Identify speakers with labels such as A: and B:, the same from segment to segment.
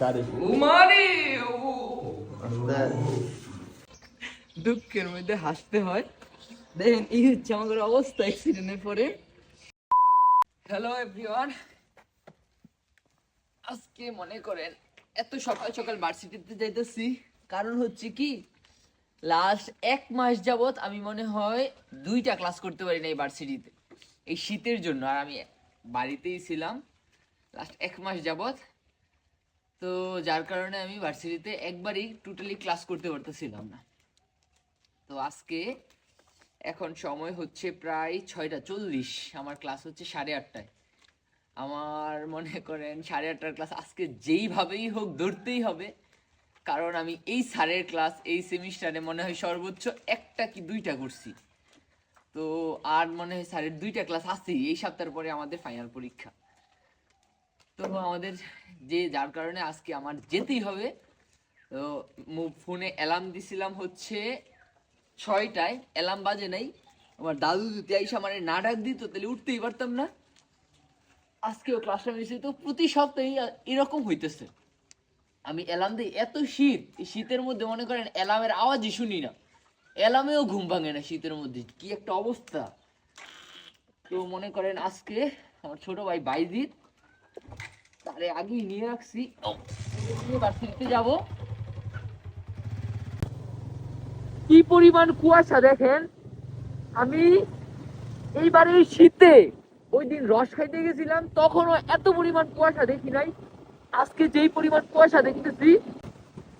A: চারে
B: উমারে দুঃখের মধ্যে হাসতে হয়। দেখেন এই হচ্ছে আমাদের অবস্থা অ্যাক্সিডেন্টের পরে হ্যালো এভরিওয়ান আজকে মনে করেন এত সকাল সকাল ভার্সিটিতে যাইতেছি। কারণ হচ্ছে কি লাস্ট এক মাস যাবত আমি মনে হয় দুইটা ক্লাস করতে পারি না এই ভার্সিটিতে এই শীতের জন্য আর আমি বাড়িতেই ছিলাম। লাস্ট এক মাস যাবত তো যার কারণে আমি ভার্সিটিতে একবারই টোটালি ক্লাস করতে পারতেছিলাম না। তো আজকে এখন সময় হচ্ছে প্রায় ছয়টা চল্লিশ, আমার ক্লাস হচ্ছে সাড়ে আটটায়। আমার মনে করেন সাড়ে আটটার ক্লাস আজকে যেইভাবেই হোক ধরতেই হবে, কারণ আমি এই স্যারের ক্লাস এই সেমিস্টারে মনে হয় সর্বোচ্চ একটা কি দুইটা করছি। তো আর মনে হয় স্যারের দুইটা ক্লাস আছেই, এই সপ্তাহের পরে আমাদের ফাইনাল পরীক্ষা। তো আমাদের যে, যার কারণে আজকে আমার যেতেই হবে। তো ফোনে অ্যালার্ম দিছিলাম হচ্ছে ছয়টায়, অ্যালার্ম বাজে নাই। আমার দাদু যদি আইসা মানে না ডাক দিত, তাহলে উঠতেই পারতাম না। আজকেও ক্লাসটা মিশে তো প্রতি সপ্তাহে এরকম হইতেছে। আমি অ্যালার্ম দিই, এত শীত শীতের মধ্যে মনে করেন অ্যালার্মের আওয়াজই শুনি না। অ্যালার্মেও ঘুম ভাঙে না শীতের মধ্যে, কি একটা অবস্থা। তো মনে করেন আজকে আমার ছোট ভাই বাইজিৎ তারে আগেই নিয়ে রাখছি। ভার্সিটিতে যাব। কি পরিমাণ কুয়াশা দেখেন? আমি এইবারে এই শীতে ওই দিন রস খাইতে গেছিলাম তখনও এত পরিমাণ কুয়াশা দেখি নাই। আজকে যেই পরিমাণ কুয়াশা দেখতেছি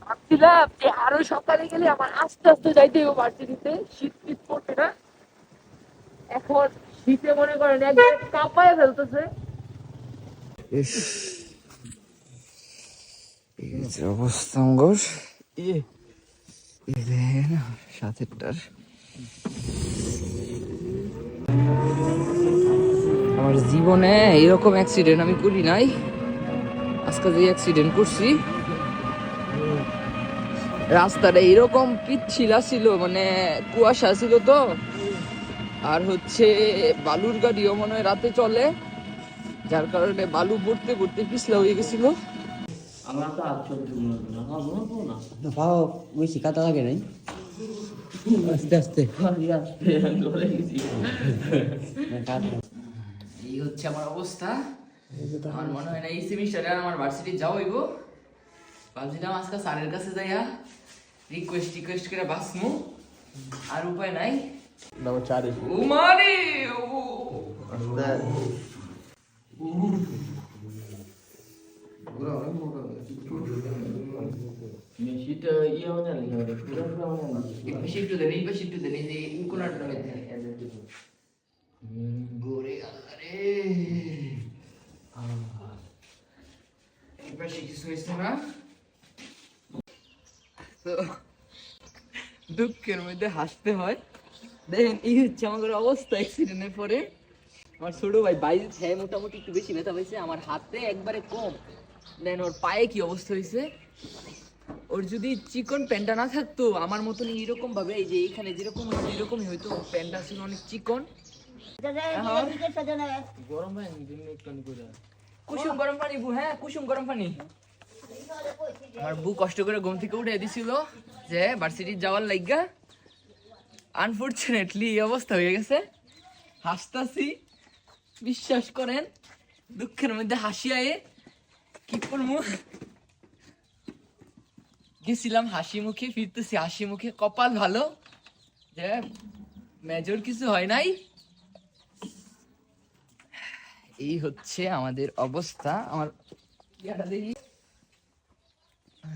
B: ভাবছিলাম যে আরও সকালে গেলে আমার আস্তে আস্তে যাইতে হবে ভার্সিটিতে শীত শীত পড়ছে না। এখন শীতে মনে করেন একদম কাঁপায় ফেলতেছে।
C: ইস। এই হচ্ছে অবস্থা অঙ্গর।
B: আমার জীবনে এরকম অ্যাক্সিডেন্ট আমি করি নাই। আজকে যে অ্যাক্সিডেন্ট করছি রাস্তাটা এরকম পিচ্ছিল ছিল মানে কুয়াশা ছিল তো। আর হচ্ছে বালুর গাড়িও মনে হয় রাতে চলে। যার কারণে বালু পড়তে পড়তে পিছলা হয়ে গেছিল।
D: পাও বেশি কাটা লাগে নাই। আস্তে আস্তে।
B: এই হচ্ছে আমার অবস্থা। আমার মনে হয় না এই সেমিস্টারে আর আমার ভার্সিটি যাও হইব। ভাবছিলাম আজকে স্যারের কাছে যাইয়া রিকোয়েস্ট টিকোয়েস্ট করে বাসমু আর উপায় নাই।
A: Number চারে
B: উমারে এই দুঃখের মধ্যে হাসতে হয়। দেখেন এই হচ্ছে আমাদের অবস্থা অ্যাক্সিডেন্টের পরে। আমার ছোট ভাই বাইরে হ্যাঁ মোটামুটি একটু বেশি ব্যথা পাইছে আমার হাতে একবারে কম। দেন ওর পায়ে কি অবস্থা হয়েছে ওর যদি চিকন প্যান্টটা না থাকতো আমার মতন এইরকম ভাবে এই যে এইখানে যেরকম হয়েছে এরকমই হয়তো প্যান্টটা ছিল অনেক চিকন। গরম পানি কুসুম গরম পানি হ্যাঁ কুসুম গরম পানি। আমার বউ কষ্ট করে ঘুম থেকে উঠে দিছিল যে ভার্সিটি যাওয়ার লাইগা। আনফর্চুনেটলি এই অবস্থা হয়ে গেছে। হাসতাছি। বিশ্বাস করেন? দুঃখের মধ্যে হাসি আয়ে। কি করব? গেছিলাম হাসি মুখে, ফিরতেছি হাসি মুখে। কপাল ভালো? যে মেজর কিছু হয় নাই? এই হচ্ছে আমাদের অবস্থা। আমার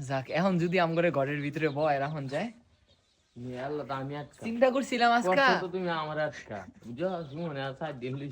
B: যাক, এখন যদি আমগরে ঘরের ভিতরে বয় এখন যায়
E: আল্লাহ তো আমি আটকা
B: চিন্তা করছিলাম আজকে।
E: তুমি আমার আজকা বুঝো মনে আছে দিল্লি